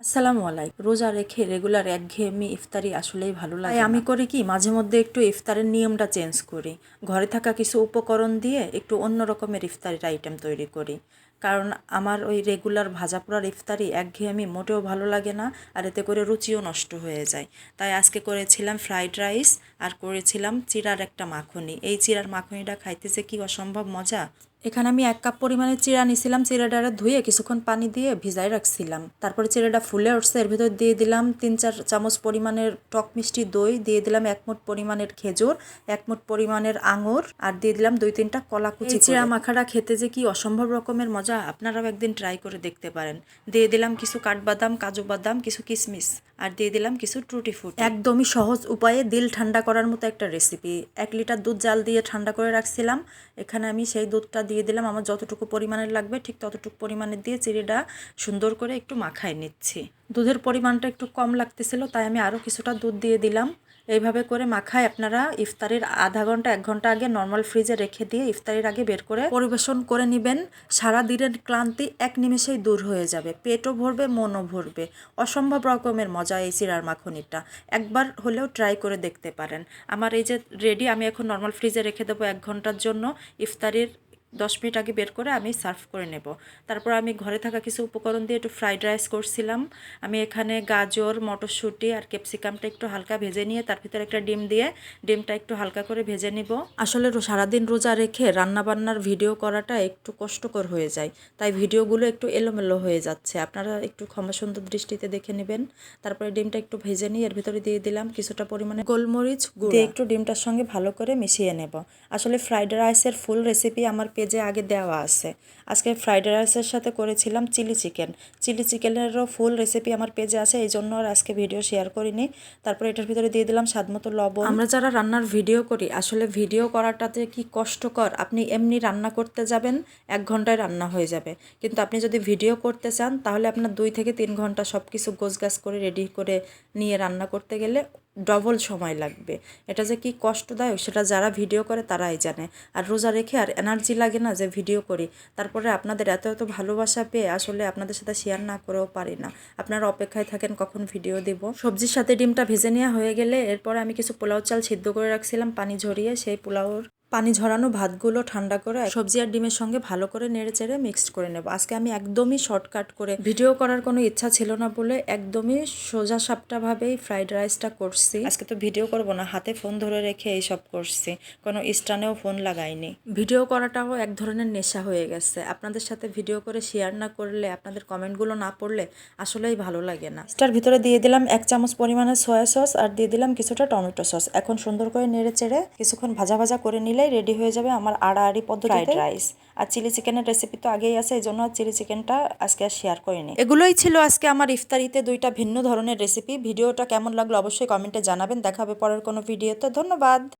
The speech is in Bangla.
আসসালামু আলাইকুম। রোজা রেখে রেগুলার একঘেয়েমি ইফতারি আসলেই ভালো লাগে আমি করি কি মাঝে মধ্যে একটু ইফতারের নিয়মটা চেঞ্জ করি। ঘরে থাকা কিছু উপকরণ দিয়ে একটু অন্য রকমের ইফতারির আইটেম তৈরি করি। কারণ আমার ওই রেগুলার ভাজা পোড়ার ইফতারি একঘেয়েমি মোটেও ভালো লাগে না আর এতে করে রুচিও নষ্ট হয়ে যায়। তাই আজকে করেছিলাম ফ্রাইড রাইস আর করেছিলাম চিড়ার একটা মাখনি। এই চিড়ার মাখনিটা খাইতে যে কি অসম্ভব মজা? এখানে আমি এক কাপ পরিমাণে চিড়া নিছিলাম চিড়াটা ধুয়ে কিছুক্ষণ পানি দিয়ে ভিজাই রাখছিলাম। তারপরে চিড়াটা ফুলে উঠছে এর ভিতর দিয়ে দিলাম তিন চার চামচ পরিমাণের টক মিষ্টি দই দিয়ে দিলাম এক মুঠ পরিমাণের খেজুর এক মুঠ পরিমাণের আঙুর আর দিয়ে দিলাম দুই তিনটা কলা কুচি চিড়া মাখাটা খেতে যে কি অসম্ভব রকমের মজা আপনারাও একদিন ট্রাই করে দেখতে পারেন। দিয়ে দিলাম কিছু কাঠবাদাম কাজু বাদাম কিছু কিশমিশ আর দিয়ে দিলাম কিছু টুটি ফুট একদমই সহজ উপায়ে দিল ঠান্ডা করার মতো একটা রেসিপি এক লিটার দুধ জাল দিয়ে ঠান্ডা করে রাখছিলাম। এখানে আমি সেই দুধটা দিয়ে দিলাম। আমার যতটুকু পরিমাণের লাগবে, ঠিক ততটুকু পরিমাণে দিয়ে চিড়িটা সুন্দর করে একটু মাখায় নিচ্ছি। দুধের পরিমাণটা একটু কম লাগতেছিল, তাই আমি আরও কিছুটা দুধ দিয়ে দিলাম। এইভাবে করে মাখায় আপনারা ইফতারির আধা ঘণ্টা, এক ঘণ্টা আগে নর্মাল ফ্রিজে রেখে দিয়ে ইফতারির আগে বের করে পরিবেশন করে নেবেন। সারা দিনের ক্লান্তি এক নিমেষেই দূর হয়ে যাবে, পেটও ভরবে, মনও ভরবে। অসম্ভব রকমের মজা এই চিরার মাখনিটা। একবার হলেও ট্রাই করে দেখতে পারেন। আমার এই যে রেডি আমি এখন নর্মাল ফ্রিজে রেখে দেবো এক ঘণ্টার জন্য। ইফতারির দশ মিনিট আগে বের করে আমি সার্ভ করে নেব। তারপর আমি ঘরে থাকা কিছু উপকরণ দিয়ে একটু ফ্রাইড রাইস করছিলাম। আমি এখানে গাজর, মটরশুঁটি আর ক্যাপসিকামটা একটু হালকা ভেজে নিয়ে তার ভিতরে একটা ডিম দিয়ে ডিমটা একটু হালকা করে ভেজে নিব। আসলে সারাদিন রোজা রেখে রান্না বান্নার ভিডিও করাটা একটু কষ্টকর হয়ে যায়। তাই ভিডিওগুলো একটু এলোমেলো হয়ে যাচ্ছে। আপনারা একটু ক্ষমা সুন্দর দৃষ্টিতে দেখে নেবেন। তারপরে ডিমটা একটু ভেজে নিয়ে এর ভিতরে দিয়ে দিলাম কিছুটা পরিমাণে গোলমরিচ। দিয়ে একটু ডিমটার সঙ্গে ভালো করে মিশিয়ে নেব। আসলে ফ্রাইড রাইসের ফুল রেসিপি আমার পেজে আগে দেওয়া আছে। আজকে ফ্রাইড রাইসের সাথে করেছিলাম চিলি চিকেন চিলি চিকেনেরও ফুল রেসিপি আমার পেজে আছে, এই জন্য আর আজকে ভিডিও শেয়ার করিনি। তারপরে এটার ভিতরে দিয়ে দিলাম স্বাদমতো লবণ। আমরা যারা রান্নার ভিডিও করি, আসলে ভিডিও করাটাতে কি কষ্টকর? আপনি এমনি রান্না করতে যাবেন, এক ঘন্টায় রান্না হয়ে যাবে। কিন্তু আপনি যদি ভিডিও করতে চান, তাহলে আপনার দুই থেকে তিন ঘণ্টা সব কিছু গোছগাছ করে রেডি করে নিয়ে রান্না করতে গেলে ডবল সময় লাগবে। এটা যে কি কষ্টদায়ক, সেটা যারা ভিডিও করে তারাই জানে। আর রোজা রেখে আর এনার্জি লাগে না যে ভিডিও করি। তারপরে আপনাদের এত এত ভালোবাসা পেয়ে আসলে আপনাদের সাথে শেয়ার না করেও পারি না। আপনারা অপেক্ষায় থাকেন কখন ভিডিও দেব। সবজির সাথে ডিমটা ভেজে নেওয়া হয়ে গেলে এরপরে আমি কিছু পোলাও চাল সিদ্ধ করে রাখছিলাম, পানি ঝরিয়ে সেই পোলাওর পানি ঝরানো ভাতগুলো ঠান্ডা করে সবজি আর ডিমের সঙ্গে ভালো করে নেড়ে চেড়ে মিক্সড করে নেব। আজকে আমি একদমই শর্টকাট করে ভিডিও করার কোনো ইচ্ছা ছিল না বলে একদমই সোজা সাপটাভাবেই ফ্রাইড রাইসটা করছি। আজকে তো ভিডিও করব না, হাতে ফোন ধরে রেখে এইসব করছি। কোনো স্টানেও ফোন লাগাইনি। ভিডিও করাটাও এক ধরনের নেশা হয়ে গেছে। আপনাদের সাথে ভিডিও করে শেয়ার না করলে, আপনাদের কমেন্টগুলো না পড়লে আসলেই ভালো লাগে না। স্টার ভিতরে দিয়ে দিলাম এক চামচ পরিমাণে সয়া সস আর দিয়ে দিলাম কিছুটা টমেটো সস এখন সুন্দর করে নেড়ে চেড়ে কিছুক্ষণ ভাজা ভাজা করে নিলেই রেডি হয়ে যাবে আমার আড়াআড়ি পদ্ধতিতে রাইস আর চিলি চিকেনের রেসিপি তো আগেই আছে এই জন্য চিলি চিকেনটা আজকে আর শেয়ার করিনি। এগুলোই ছিল আজকে আমার ইফতারিতে দুইটা ভিন্ন ধরনের রেসিপি ভিডিওটা কেমন লাগল অবশ্যই কমেন্টে জানাবেন। দেখাবে পরের কোনো ভিডিওতে ধন্যবাদ।